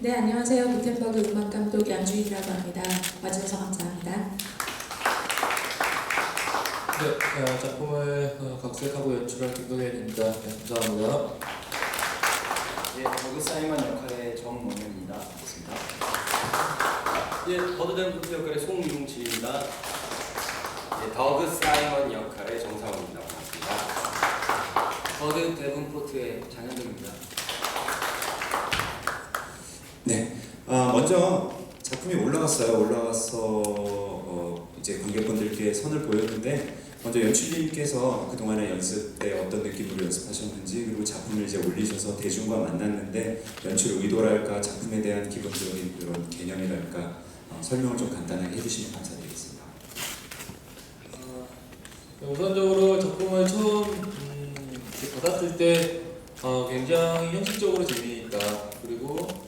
네, 안녕하세요. 구텐버그 음악 감독 양주인이라고 합니다. 와주셔서 감사합니다. 네, 어, 작품을 어, 각색하고 연출한 김동현입니다. 네, 감사합니다. 예, 버그 사이먼 역할의 정몽현입니다. 반갑습니다. 예, 버드댐 부트 역할의 송용칠입니다. 예, 더그 사이먼 역할의 정상훈입니다. 반갑습니다. 버드 데븐포트의 장현동입니다. 네. 아, 먼저 작품이 올라갔어요. 올라가서 어, 이제 관객분들께 선을 보였는데 먼저 연출님께서 그동안의 연습 때 어떤 느낌으로 연습하셨는지 그리고 작품을 이제 올리셔서 대중과 만났는데 연출 의도랄까 작품에 대한 기본적인 그런 개념이랄까 어, 설명을 좀 간단하게 해주시면 감사드리겠습니다. 어, 우선적으로 작품을 처음 음, 받았을 때 어, 굉장히 형식적으로 재미있다. 그리고 어,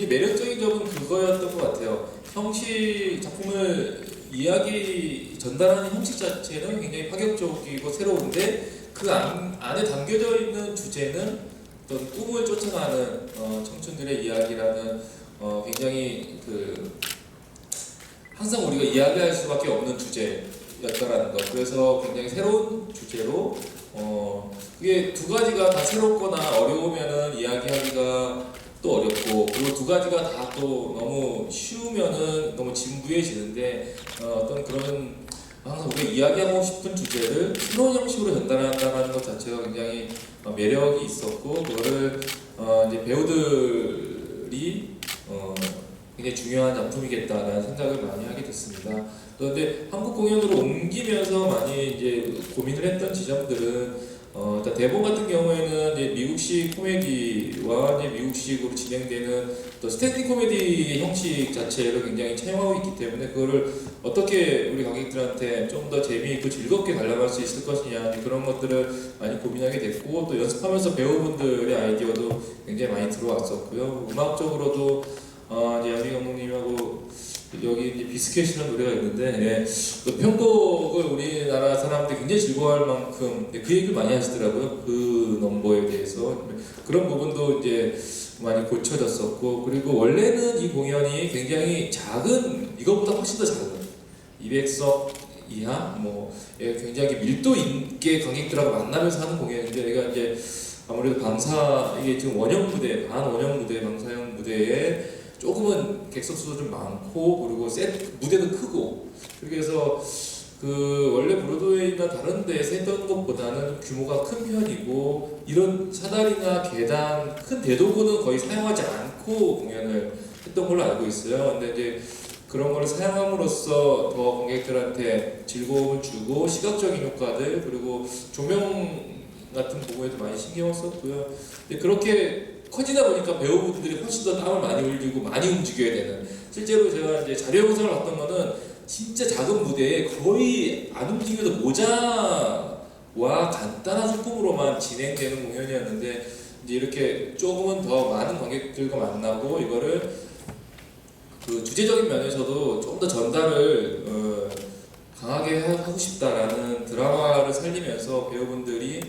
굉장히 매력적인 점은 그거였던 것 같아요. 형식 작품을 이야기 전달하는 형식 자체는 굉장히 파격적이고 새로운데 그 안, 안에 담겨져 있는 주제는 어떤 꿈을 쫓아가는 어, 청춘들의 이야기라는 어, 굉장히 그 항상 우리가 이야기할 수밖에 없는 주제였다라는 것. 그래서 굉장히 새로운 주제로 어 그게 두 가지가 다 새롭거나 어려우면은 이야기하기가 또 어렵고 그리고 두 가지가 다 또 너무 쉬우면은 너무 진부해지는데 어, 어떤 그런 항상 우리가 이야기하고 싶은 주제를 새로운 형식으로 전달한다는 것 자체가 굉장히 어, 매력이 있었고 그거를 어, 이제 배우들이 어, 굉장히 중요한 작품이겠다라는 생각을 많이 하게 됐습니다. 그런데 한국 공연으로 옮기면서 많이 이제 고민을 했던 지점들은 어, 일단 대본 같은 경우에는 이제 미국식 코미디와 이제 미국식으로 진행되는 또 스탠딩 코미디 형식 자체를 굉장히 차용하고 있기 때문에 그거를 어떻게 우리 관객들한테 좀 더 재미있고 즐겁게 관람할 수 있을 것이냐 그런 것들을 많이 고민하게 됐고 또 연습하면서 배우분들의 아이디어도 굉장히 많이 들어왔었고요. 음악적으로도 어, 이제 양희 감독님하고 여기 이제 비스켓이라는 노래가 있는데 예, 그 편곡을 우리나라 사람들이 굉장히 즐거워할 만큼 예, 그 얘기를 많이 하시더라고요. 그 넘버에 대해서. 그런 부분도 이제 많이 고쳐졌었고 그리고 원래는 이 공연이 굉장히 작은 이것보다 훨씬 더 작은 200석 이하? 뭐 예, 굉장히 밀도 있게 관객들하고 만나면서 하는 공연인데 내가 이제 아무래도 방사 이게 지금 원형 무대 반 원형 무대 방사형 무대에 조금은 객석 수도 좀 많고 그리고 셋 무대도 크고 그래서 그 원래 브로드웨이나 다른 데에서 했던 것보다는 규모가 큰 편이고 이런 사다리나 계단 큰 대도구는 거의 사용하지 않고 공연을 했던 걸로 알고 있어요. 근데 이제 그런 걸 사용함으로써 더 관객들한테 즐거움을 주고 시각적인 효과들 그리고 조명 같은 부분에도 많이 신경을 썼고요. 근데 그렇게 커지다 보니까 배우분들이 훨씬 더 땀을 많이 흘리고 많이 움직여야 되는. 실제로 제가 이제 자료 영상을 봤던 거는 진짜 작은 무대에 거의 안 움직여도 모자와 간단한 소품으로만 진행되는 공연이었는데 이제 이렇게 조금은 더 많은 관객들과 만나고 이거를 그 주제적인 면에서도 좀더 전달을 어, 강하게 하- 하고 싶다라는 드라마를 살리면서 배우분들이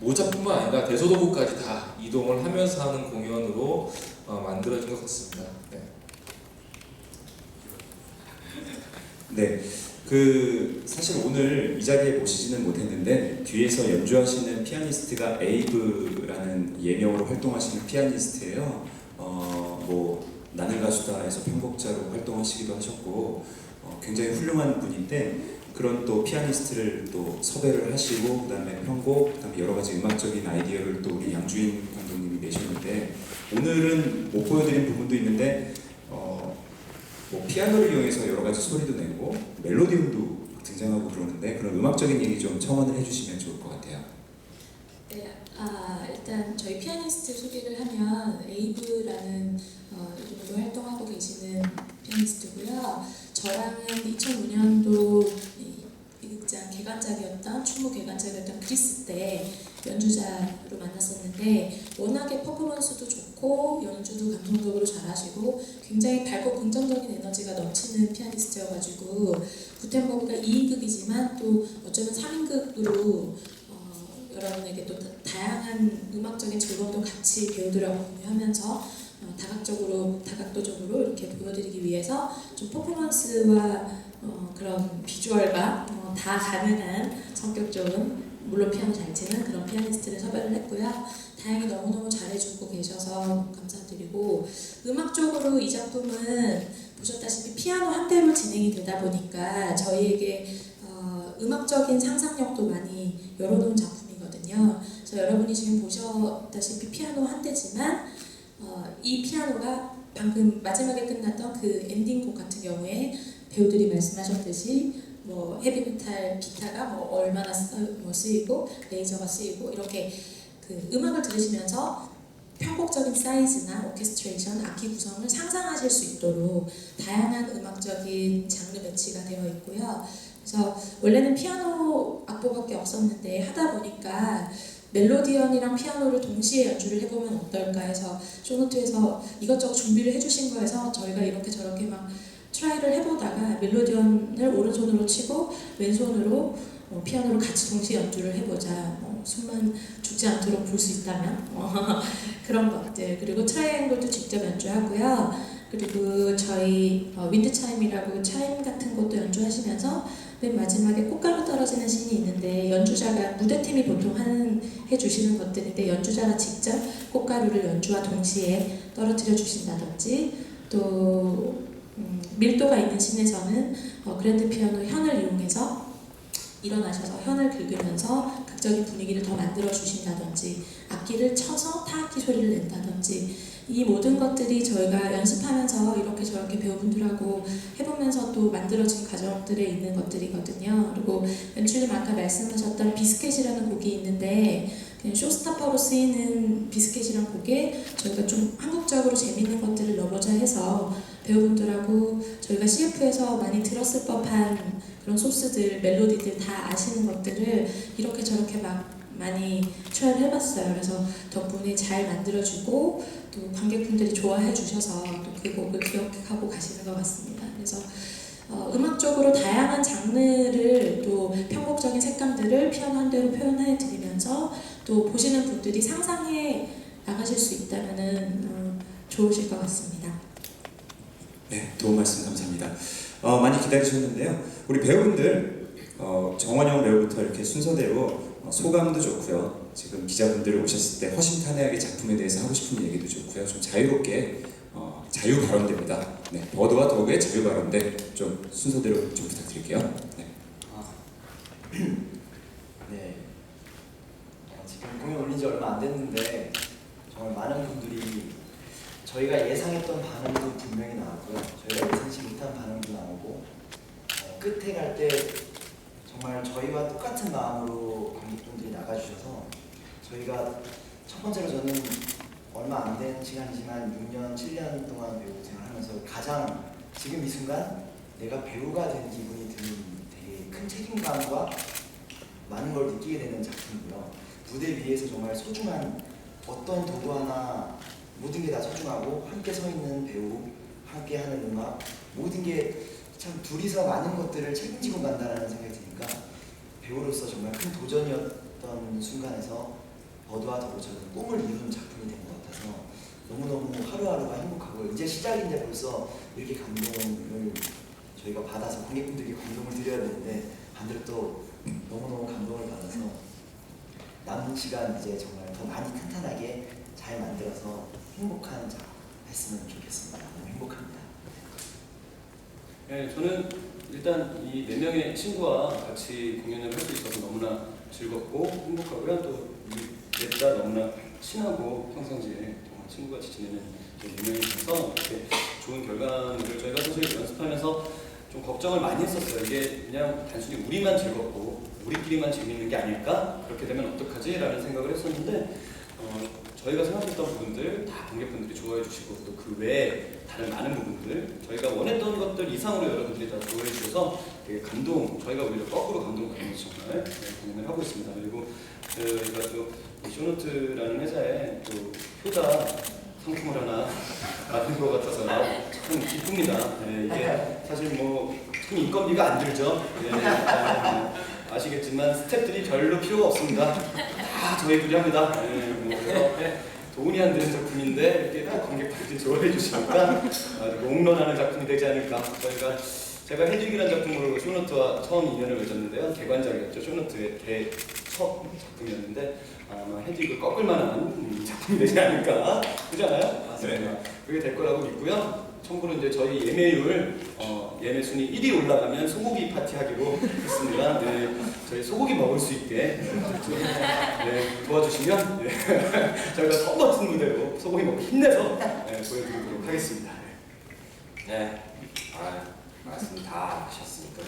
모자뿐만 아니라 대소도구까지 다 이동을 하면서 하는 공연으로 어, 만들어진 것 같습니다. 네. 네. 그 사실 오늘 이 자리에 모시지는 못했는데 뒤에서 연주하시는 피아니스트가 에이브라는 예명으로 활동하시는 피아니스트예요. 어, 뭐 나는 가수다에서 편곡자로 활동하시기도 하셨고 어, 굉장히 훌륭한 분인데 그런 또 피아니스트를 또 섭외를 하시고 그다음에 편곡, 그다음에 여러 가지 음악적인 아이디어를 또 우리 양주인 감독님이 내셨는데 오늘은 못 보여드린 부분도 있는데 어, 뭐 피아노를 이용해서 여러 가지 소리도 내고 멜로디움도 등장하고 그러는데 그런 음악적인 얘기 좀 첨언을 해주시면 좋을 것 같아요. 네, 아, 일단 저희 피아니스트 소개를 하면 에이브라는 어, 이름으로 활동하고 계시는 피아니스트고요. 저랑은 2005년도 이, 이 극장 개관작이었던 충무 개관작이었던 그리스 때 연주자로 만났었는데 워낙에 퍼포먼스도 좋고 연주도 감성적으로 잘하시고 굉장히 밝고 긍정적인 에너지가 넘치는 피아니스트여가지고 구텐버그가 2인극이지만 또 어쩌면 3인극으로 어, 여러분에게 또 다- 다양한 음악적인 즐거움도 같이 배우들하고 공유하면서 어, 어, 다각적으로 다각도적으로 이렇게 보여드리기 위해서 좀 퍼포먼스와 어, 그런 비주얼과 어, 다 가능한 성격 좋은 물론 피아노 잘 치는 그런 피아니스트를 섭외를 했고요. 다행히 너무너무 잘해주고 계셔서 감사드리고 음악적으로 이 작품은 보셨다시피 피아노 한 대로 진행이 되다 보니까 저희에게 어, 음악적인 상상력도 많이 열어놓은 작품이거든요. 그래서 여러분이 지금 보셨다시피 피아노 한 대지만 어, 이 피아노가 방금 마지막에 끝났던 그 엔딩곡 같은 경우에 배우들이 말씀하셨듯이 뭐 헤비메탈 기타가 뭐 얼마나 쓰, 뭐 쓰이고 레이저가 쓰이고 이렇게 그 음악을 들으시면서 편곡적인 사이즈나 오케스트레이션, 악기 구성을 상상하실 수 있도록 다양한 음악적인 장르 매치가 되어 있고요. 그래서 원래는 피아노 악보밖에 없었는데 하다 보니까 멜로디언이랑 피아노를 동시에 연주를 해보면 어떨까 해서 쇼노트에서 이것저것 준비를 해주신 거에서 저희가 이렇게 저렇게 막 트라이를 해보다가 멜로디언을 오른손으로 치고 왼손으로 어, 피아노를 같이 동시에 연주를 해보자. 어, 숨만 죽지 않도록 볼 수 있다면? 어, 그런 것들 그리고 트라이앵글도 직접 연주하고요. 그리고 저희 어, 윈드 차임이라고 차임 같은 것도 연주하시면서 맨 마지막에 꽃가루 떨어지는 씬이 있는데 연주자가 무대팀이 보통 하는 해주시는 것들인데 연주자가 직접 꽃가루를 연주와 동시에 떨어뜨려 주신다든지 또 음, 밀도가 있는 씬에서는 어, 그랜드 피아노 현을 이용해서 일어나셔서 현을 긁으면서 극적인 분위기를 더 만들어 주신다든지 악기를 쳐서 타악기 소리를 낸다든지 이 모든 것들이 저희가 연습하면서 이렇게 저렇게 배우분들하고 해보면서 또 만들어진 과정들에 있는 것들이거든요. 그리고 연출님 아까 말씀하셨던 비스켓이라는 곡이 있는데 그냥 쇼스타퍼로 쓰이는 비스켓이란 곡에 저희가 좀 한국적으로 재밌는 것들을 넣어보자 해서 배우분들하고 저희가 CF에서 많이 들었을 법한 그런 소스들, 멜로디들 다 아시는 것들을 이렇게 저렇게 막 많이 트라이를 해봤어요. 그래서 덕분에 잘 만들어주고 또 관객분들이 좋아해 주셔서 또 그 곡을 기억하고 가시는 것 같습니다. 그래서 어, 음악적으로 다양한 장르를 또 편곡적인 색감들을 피아노 한 대로 표현해 드리면서 또 보시는 분들이 상상해 나가실 수 있다면은 어, 좋으실 것 같습니다. 네, 도움 말씀 감사합니다. 어, 많이 기다리셨는데요. 우리 배우분들 어, 정원영 배우부터 이렇게 순서대로 어, 소감도 좋고요. 지금 기자분들 오셨을 때 허심탄회하게 작품에 대해서 하고 싶은 얘기도 좋고요. 좀 자유롭게 어, 자유 발언됩니다. 네, 버드와 더그의 자유 발언대 좀 순서대로 좀 부탁드릴게요. 네. 네. 어, 지금 공연 올린 지 얼마 안 됐는데 정말 많은 분들이 저희가 예상했던 반응도 분명히 나왔고요. 저희가 예상치 못한 반응도 나오고 어, 끝에 갈 때 정말 저희와 똑같은 마음으로 관객분들이 나가주셔서 저희가 첫 번째로 저는 얼마 안 된 시간이지만 6년, 7년 동안 배우 생활하면서 가장 지금 이 순간 내가 배우가 된 기분이 드는 되게 큰 책임감과 많은 걸 느끼게 되는 작품이고요. 무대 위에서 정말 소중한 어떤 도구 하나 모든 게 다 소중하고 함께 서 있는 배우, 함께 하는 음악 모든 게 참 둘이서 많은 것들을 책임지고 간다는 생각이 드니까 배우로서 정말 큰 도전이었던 순간에서 버드와 저는 꿈을 이루는 작품이 된 것 같아서 너무너무 하루하루가 행 복하고 이제 시작인데 벌써 이렇게 감동을 저희가 받아서 관객분들께 감동을 드려야 되는데 반대로 또 너무너무 감동을 받아서 남은 시간 이제 정말 더 많이 탄탄하게 잘 만들어서 행복한 자 했으면 좋겠습니다. 너무 행복합니다. 네, 저는 일단 이 네 명의 친구와 같이 공연을 할 수 있어서 너무나 즐겁고 행복하고요. 또 넷다 너무나 친하고 평상시에 친구같이 지내는 이렇게 좋은 결과물을 저희가 사실 연습하면서 좀 걱정을 많이 했었어요. 이게 그냥 단순히 우리만 즐겁고 우리끼리만 재밌는 게 아닐까? 그렇게 되면 어떡하지? 라는 생각을 했었는데 어, 저희가 생각했던 부분들 다 관객분들이 좋아해 주시고 또 그 외에 다른 많은 부분들 저희가 원했던 것들 이상으로 여러분들이 다 좋아해 주셔서 되게 감동 저희가 오히려 거꾸로 감동받으면서 정말 네, 공연을 하고 있습니다. 그리고 저희가 또이 쇼노트라는 회사에 또 효자 상품을 하나 받은 것 같아서 참 기쁩니다. 네, 이게 사실 뭐큰 인건비가 안 들죠. 네, 네, 아시겠지만 스태프들이 별로 필요가 없습니다. 다 저희들이 합니다. 네, 뭐 그래서 돈이 안 되는 작품인데 이렇게 다 관객분들이 좋아해 주시니까 아주 롱런하는 작품이 되지 않을까. 저희가 제가 해직이라는 작품으로 쇼노트와 처음 인연을 맺었는데요. 개관작이었죠. 쇼노트의 대 첫 작품이었는데 아마 해직을 꺾을 만한 음, 작품이 되지 않을까. 그렇지 않아요? 맞습니다. 그게 될 거라고 믿고요. 참고로 이제 저희 예매율 어, 예매 순위 1위 올라가면 소고기 파티 하기로 했습니다. 네, 저희 소고기 먹을 수 있게 네, 도와주시면 네, 저희가 더 멋진 무대로 소고기 먹고 힘내서 네, 보여드리도록 하겠습니다. 네. 아, 말씀 다 하셨으니까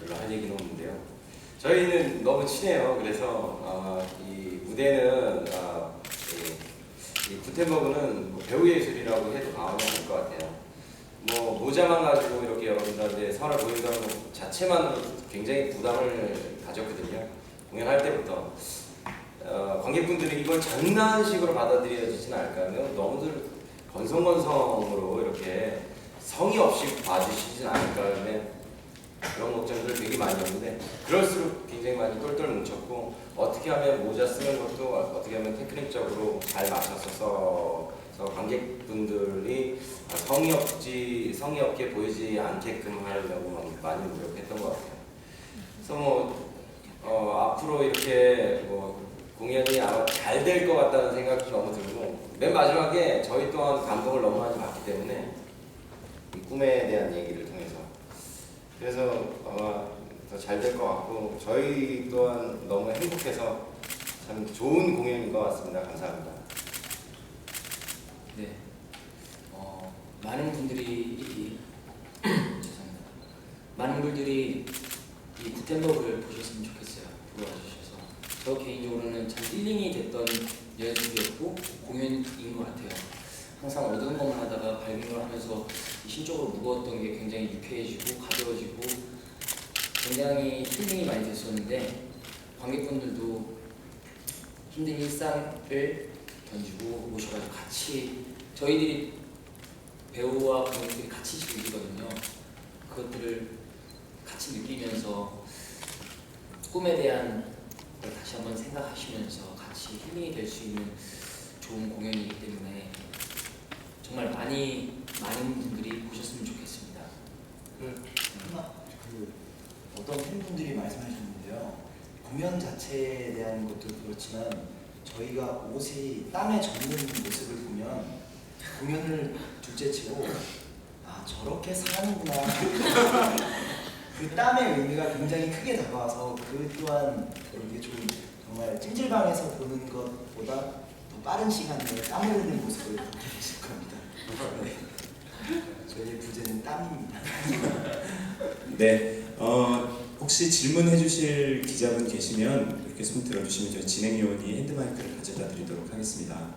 별로 할 얘기는 없는데요. 저희는 너무 친해요. 그래서 어, 이 무대는 어, 이, 이 구텐버그는 뭐 배우 예술이라고 해도 과언이 아닐 것 같아요. 뭐 모자만 가지고 이렇게 여러분들한테 선을 것 자체만으로 굉장히 부담을 가졌거든요. 공연할 때부터 어, 관객분들이 이걸 장난식으로 받아들여지진 않을까 하면 너무들 건성건성으로 이렇게 성의 없이 봐주시진 않을까 하면 그런 걱정들을 되게 많이 했는데 그럴수록 굉장히 많이 똘똘 뭉쳤고 어떻게 하면 모자 쓰는 것도 어떻게 하면 테크닉적으로 잘 맞춰서 써서 관객분들이 성의 없지 성의 없게 보이지 않게끔 하려고 막 많이 노력했던 것 같아요. 그래서 뭐 어, 앞으로 이렇게 뭐 공연이 아마 잘 될 것 같다는 생각도 너무 들고 맨 마지막에 저희 또한 감동을 너무 많이 받기 때문에 이 꿈에 대한 얘기를 통해서 그래서 아마 더 잘 될 것 같고 저희 또한 너무 행복해서 참 좋은 공연인 것 같습니다. 감사합니다. 네. 어, 많은 분들이 이. 많은 분들이 이 구텐버그를 보셨으면 좋겠어요. 보러 와주셔서. 저 개인적으로는 참 힐링이 됐던 연습이었고 공연인 것 같아요. 항상 어두운 것만 하다가 밝은 걸 하면서 심적으로 무거웠던 게 굉장히 유쾌해지고 가벼워지고 굉장히 힐링이 많이 됐었는데 관객분들도 힘든 일상을 던지고 모셔가지고 같이 저희들이 배우와 관객들이 같이 즐기거든요. 그것들을 같이 느끼면서 꿈에 대한 걸 다시 한번 생각하시면서 같이 힐링이 될 수 있는 좋은 정말 많이 많은 분들이 보셨으면 좋겠습니다. 하나 그 어떤 팬분들이 말씀하셨는데요. 공연 자체에 대한 것도 그렇지만 저희가 옷이 땀에 젖는 모습을 보면 공연을 둘째치고 아 저렇게 사는구나 그 땀의 의미가 굉장히 크게 다가와서 그 또한 이게 좀 정말 찜질방에서 보는 것보다 더 빠른 시간 내에 땀 흘리는 모습을 보게 되실 겁니다. 네. 저희의 부제는 땀입니다. 네, 어, 혹시 질문해 주실 기자분 계시면 이렇게 손 들어주시면 저희 진행요원이 핸드마이크를 가져다 드리도록 하겠습니다.